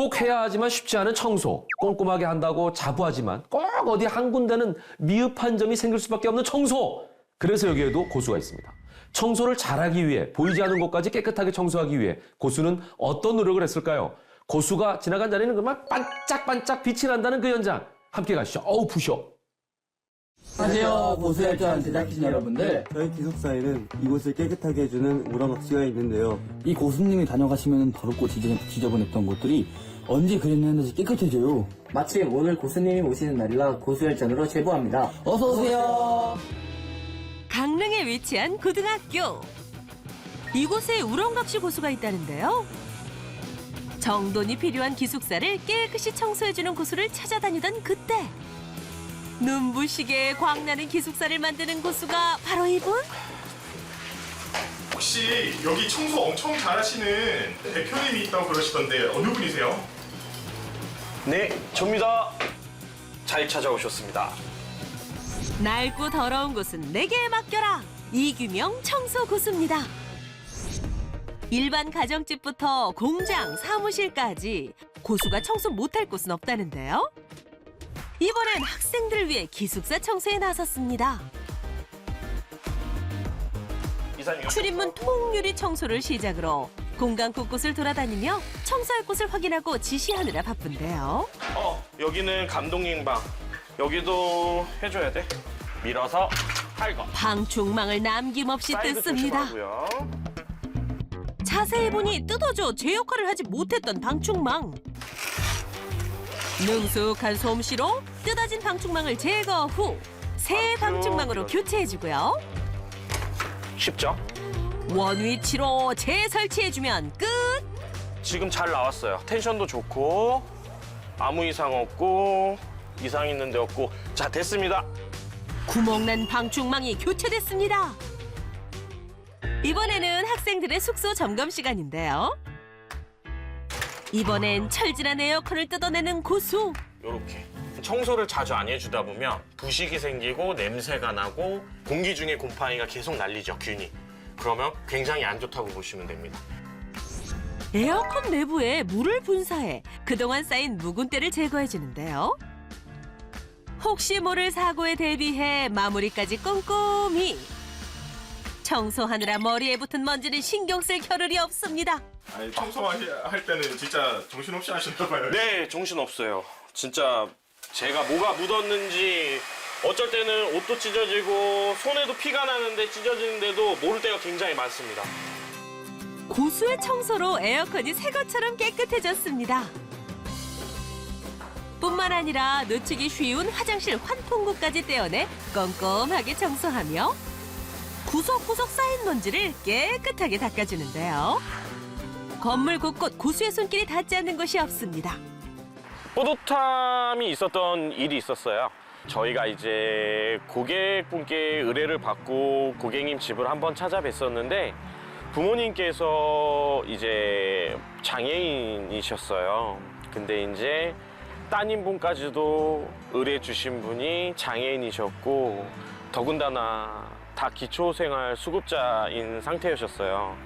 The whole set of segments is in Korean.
꼭 해야 하지만 쉽지 않은 청소. 꼼꼼하게 한다고 자부하지만 꼭 어디 한 군데는 미흡한 점이 생길 수밖에 없는 청소. 그래서 여기에도 고수가 있습니다. 청소를 잘하기 위해 보이지 않는 곳까지 깨끗하게 청소하기 위해 고수는 어떤 노력을 했을까요? 고수가 지나간 자리는 그만 반짝반짝 빛이 난다는 그 현장. 함께 가시죠. 어우 부셔. 안녕하세요. 보수열전 제작진 여러분들. 저희 기숙사에는 이곳을 깨끗하게 해주는 오락업체가 있는데요. 이 고수님이 다녀가시면 더럽고 지저- 지저분했던 곳들이 언제 그랬는지 깨끗해져요. 마침 오늘 고수님이 오시는 날이라 고수열전으로 제보합니다. 어서오세요. 강릉에 위치한 고등학교. 이곳에 우렁각시 고수가 있다는데요. 정돈이 필요한 기숙사를 깨끗이 청소해주는 고수를 찾아다니던 그때 눈부시게 광나는 기숙사를 만드는 고수가 바로 이분? 혹시 여기 청소 엄청 잘하시는 대표님이 있다고 그러시던데 어느 분이세요? 네, 접니다. 잘 찾아오셨습니다. 낡고 더러운 곳은 내게 맡겨라. 이규명 청소 고수입니다. 일반 가정집부터 공장, 사무실까지 고수가 청소 못할 곳은 없다는데요. 이번엔 학생들을 위해 기숙사 청소에 나섰습니다. 출입문 통유리 청소를 시작으로 공간 곳곳을 돌아다니며 청소할 곳을 확인하고 지시하느라 바쁜데요. 어, 여기는 감독님 방. 여기도 해줘야 돼. 밀어서 탈거. 방충망을 남김없이 사이드 뜯습니다. 조심하고요. 자세히 보니 뜯어줘 제 역할을 하지 못했던 방충망. 능숙한 솜씨로 뜯어진 방충망을 제거 후 새 방충망으로 교체해주고요. 쉽죠? 원위치로 재설치해주면 끝. 지금 잘 나왔어요. 텐션도 좋고 아무 이상 없고 이상 있는 데 없고 자 됐습니다. 구멍난 방충망이 교체됐습니다. 이번에는 학생들의 숙소 점검 시간인데요. 이번엔 철진한 에어컨을 뜯어내는 고수. 요렇게 청소를 자주 안 해주다 보면 부식이 생기고 냄새가 나고 공기 중에 곰팡이가 계속 날리죠 균이. 그러면 굉장히 안 좋다고 보시면 됩니다. 에어컨 내부에 물을 분사해 그동안 쌓인 묵은 때를 제거해 주는데요. 혹시 모를 사고에 대비해 마무리까지 꼼꼼히 청소하느라 머리에 붙은 먼지는 신경 쓸 겨를이 없습니다. 아니 청소할 때는 진짜 정신없이 하시나 봐요. 네, 정신 없어요. 진짜 제가 뭐가 묻었는지 어쩔 때는 옷도 찢어지고 손에도 피가 나는데 찢어지는데도 모를 때가 굉장히 많습니다. 고수의 청소로 에어컨이 새 것처럼 깨끗해졌습니다. 뿐만 아니라 놓치기 쉬운 화장실 환풍구까지 떼어내 꼼꼼하게 청소하며 구석구석 쌓인 먼지를 깨끗하게 닦아주는데요. 건물 곳곳 고수의 손길이 닿지 않는 곳이 없습니다. 뿌듯함이 있었던 일이 있었어요. 저희가 이제 고객분께 의뢰를 받고 고객님 집을 한번 찾아뵀었는데 부모님께서 이제 장애인이셨어요. 근데 이제 따님분까지도 의뢰 주신 분이 장애인이셨고 더군다나 다 기초생활 수급자인 상태였었어요.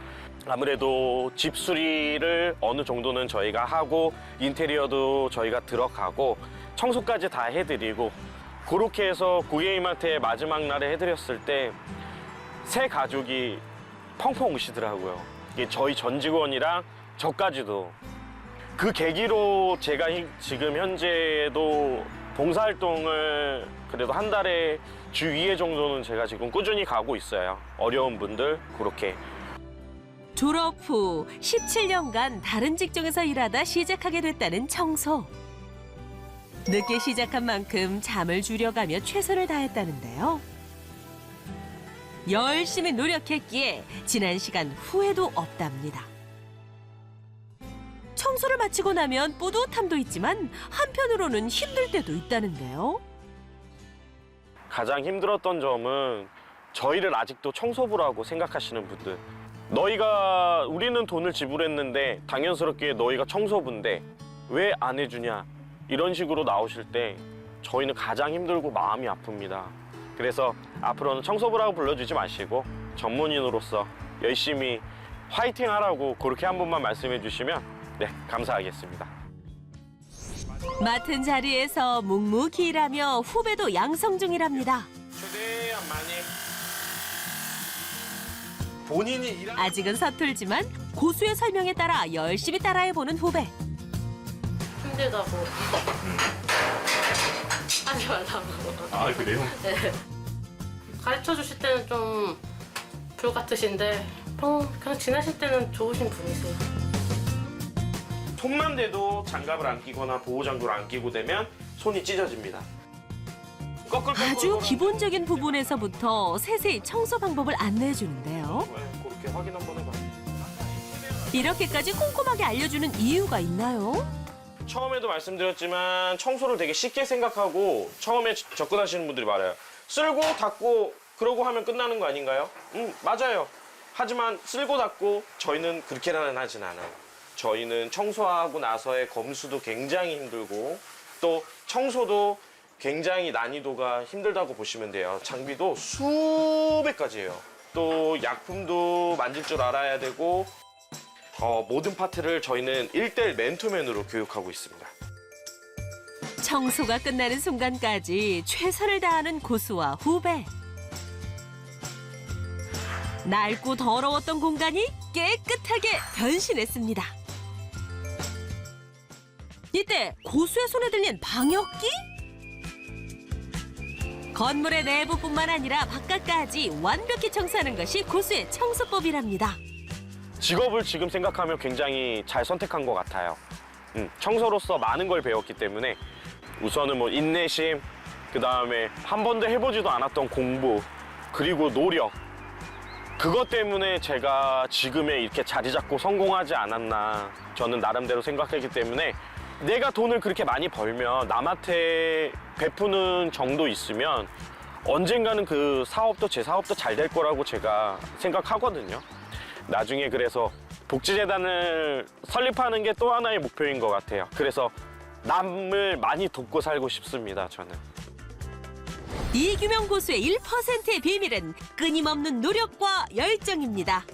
아무래도 집 수리를 어느 정도는 저희가 하고 인테리어도 저희가 들어가고 청소까지 다 해드리고 그렇게 해서 고객님한테 마지막 날에 해드렸을 때 새 가족이 펑펑 우시더라고요. 이게 저희 전 직원이랑 저까지도 그 계기로 제가 히- 지금 현재도 봉사활동을 그래도 한 달에 주 2회 정도는 제가 지금 꾸준히 가고 있어요. 어려운 분들 그렇게 졸업 후 17년간 다른 직종에서 일하다 시작하게 됐다는 청소. 늦게 시작한 만큼 잠을 줄여가며 최선을 다했다는데요. 열심히 노력했기에 지난 시간 후회도 없답니다. 청소를 마치고 나면 뿌듯함도 있지만 한편으로는 힘들 때도 있다는데요. 가장 힘들었던 점은 저희를 아직도 청소부라고 생각하시는 분들. 너희가 우리는 돈을 지불했는데 당연스럽게 너희가 청소부인데 왜 안 해주냐 이런 식으로 나오실 때 저희는 가장 힘들고 마음이 아픕니다. 그래서 앞으로는 청소부라고 불러주지 마시고 전문인으로서 열심히 화이팅 하라고 그렇게 한 번만 말씀해 주시면 네 감사하겠습니다. 맡은 자리에서 묵묵히 일하며 후배도 양성 중이랍니다. 최대한 많이 본인이 일하 아직은 서툴지만 고수의 설명에 따라 열심히 따라해보는 후배. 힘들다고 하지 말라고 아 그래요? 가르쳐 주실 때는 좀 불 같으신데 어, 그냥 지내실 때는 좋으신 분이세요 손만 대도 장갑을 안 끼거나 보호장구를 안 끼고 되면 손이 찢어집니다. 아주 기본적인 부분에서부터 세세히 청소 방법을 안내해 주는데요. 그렇게 확인 한번 해봐. 이렇게까지 꼼꼼하게 알려주는 이유가 있나요? 처음에도 말씀드렸지만 청소를 되게 쉽게 생각하고 처음에 접근하시는 분들이 많아요. 쓸고 닦고 그러고 하면 끝나는 거 아닌가요? 음 맞아요. 하지만 쓸고 닦고 저희는 그렇게는 하진 않아요. 저희는 청소하고 나서의 검수도 굉장히 힘들고 또 청소도 굉장히 난이도가 힘들다고 보시면 돼요. 장비도 수백 가지예요. 또 약품도 만질 줄 알아야 되고 어, 모든 파트를 저희는 1대1 맨투맨으로 교육하고 있습니다. 청소가 끝나는 순간까지 최선을 다하는 고수와 후배. 낡고 더러웠던 공간이 깨끗하게 변신했습니다. 이때 고수의 손에 들린 방역기? 건물의 내부뿐만 아니라 바깥까지 완벽히 청소하는 것이 고수의 청소법이랍니다. 직업을 지금 생각하면 굉장히 잘 선택한 것 같아요. 음, 청소로서 많은 걸 배웠기 때문에 우선은 뭐 인내심, 그 다음에 한 번도 해보지도 않았던 공부, 그리고 노력. 그것 때문에 제가 지금의 이렇게 자리 잡고 성공하지 않았나 저는 나름대로 생각했기 때문에 내가 돈을 그렇게 많이 벌면 남한테 베푸는 정도 있으면 언젠가는 그 사업도 제 사업도 잘 될 거라고 제가 생각하거든요. 나중에 그래서 복지재단을 설립하는 게 또 하나의 목표인 것 같아요. 그래서 남을 많이 돕고 살고 싶습니다, 저는. 이규명 고수의 1%의 비밀은 끊임없는 노력과 열정입니다.